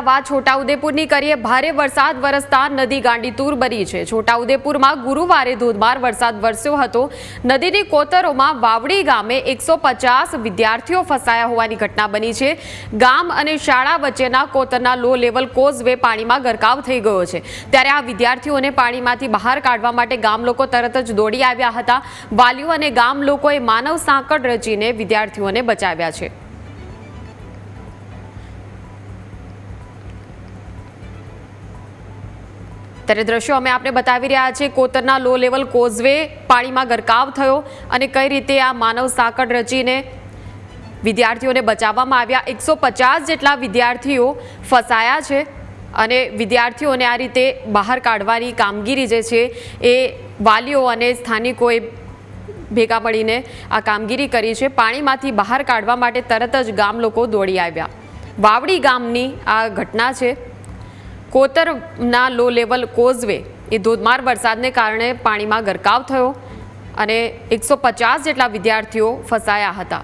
વાત છોટાઉદેપુરની કરીએ ભારે વરસાદ વરસતા નદી ગાંડીતુર બની છે. છોટાઉદેપુરમાં ગુરુવારે ધોધમાર વરસાદ વરસ્યો હતો. નદીની કોતરોમાં વાવડી ગામે એકસો વિદ્યાર્થીઓ ફસાયા હોવાની ઘટના બની છે. ગામ અને શાળા વચ્ચેના કોતરના લો લેવલ કોઝવે પાણીમાં ગરકાવ થઈ ગયો છે. ત્યારે આ વિદ્યાર્થીઓને પાણીમાંથી બહાર કાઢવા માટે ગામ લોકો તરત જ દોડી આવ્યા હતા. વાલીઓ અને ગામ લોકોએ માનવ સાંકળ રચીને વિદ્યાર્થીઓને બચાવ્યા છે. ત્યારે દ્રશ્યો અમે આપને બતાવી રહ્યા છીએ. કોતરના લો લેવલ કોઝવે પાણીમાં ગરકાવ થયો અને કઈ રીતે આ માનવ સાંકળ રચીને વિદ્યાર્થીઓને બચાવવામાં આવ્યા. એકસો જેટલા વિદ્યાર્થીઓ ફસાયા છે અને વિદ્યાર્થીઓને આ રીતે બહાર કાઢવાની કામગીરી જે છે એ વાલીઓ અને સ્થાનિકોએ ભેગા મળીને આ કામગીરી કરી છે. પાણીમાંથી બહાર કાઢવા માટે તરત જ ગામ લોકો દોડી આવ્યા. વાવડી ગામની આ ઘટના છે. કોતરના લો લેવલ કોઝવે એ ધોધમાર વરસાદને કારણે પાણીમાં ગરકાવ થયો અને એકસો પચાસ જેટલા વિદ્યાર્થીઓ ફસાયા હતા.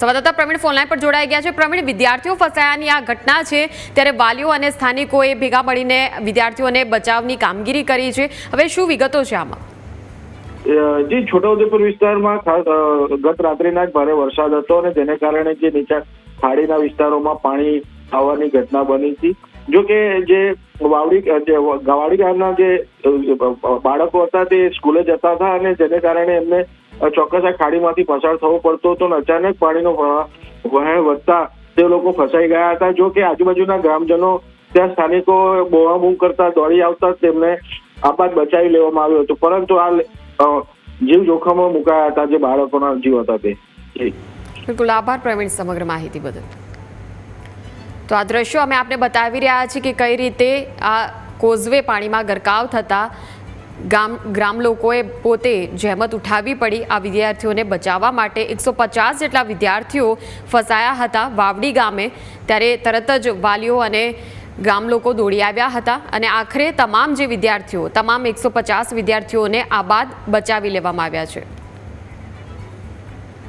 સંવાદદાતા પ્રવીણ ફોનલાઈન પર જોડાઈ ગયા છે. પ્રવીણ, વિદ્યાર્થીઓ ફસાયાની આ ઘટના છે, ત્યારે વાલીઓ અને સ્થાનિકોએ ભેગા મળીને વિદ્યાર્થીઓને બચાવની કામગીરી કરી છે. હવે શું વિગતો છે આમાં? જે, છોટાઉદેપુર વિસ્તારમાં ગત રાત્રિના ભારે વરસાદ હતો અને જેને કારણે જે નીચા ખાડીના વિસ્તારોમાં પાણી આવવાની ઘટના બની હતી. જો કે જે વાવડી, જે ગવાડી ગામના જે બાળકો હતા તે સ્કૂલે જતા હતા અને જેને કારણે એમને ચોક્કસ આ ખાડીમાંથી પસાર થવું પડતું હતું અને અચાનક પાણીનો વહેણ વધતા તે લોકો ફસાઈ ગયા હતા. જો કે આજુબાજુના ગ્રામજનો, ત્યાં સ્થાનિકો બોહાબૂમ કરતા દોડી આવતા તેમને આપાત બચાવી લેવામાં આવ્યો હતો. પરંતુ આ જીવ જોખમમાં મુકાયા હતા જે બાળકોના જીવ હતા તે. બિલકુલ આભાર પ્રવીણ સમગ્ર માહિતી બદલ. તો આ દ્રશ્યો અમે આપને બતાવી રહ્યા છીએ કે કઈ રીતે આ કોઝવે પાણીમાં ગરકાવ થતાં ગામ ગ્રામ લોકોએ પોતે જહેમત ઉઠાવવી પડી આ વિદ્યાર્થીઓને બચાવવા માટે. એકસો પચાસ જેટલા વિદ્યાર્થીઓ ફસાયા હતા વાવડી ગામે. ત્યારે તરત જ વાલીઓ અને ગામ લોકો દોડી આવ્યા હતા અને આખરે તમામ જે વિદ્યાર્થીઓ, તમામ એકસો પચાસ વિદ્યાર્થીઓને આબાદ બચાવી લેવામાં આવ્યા છે.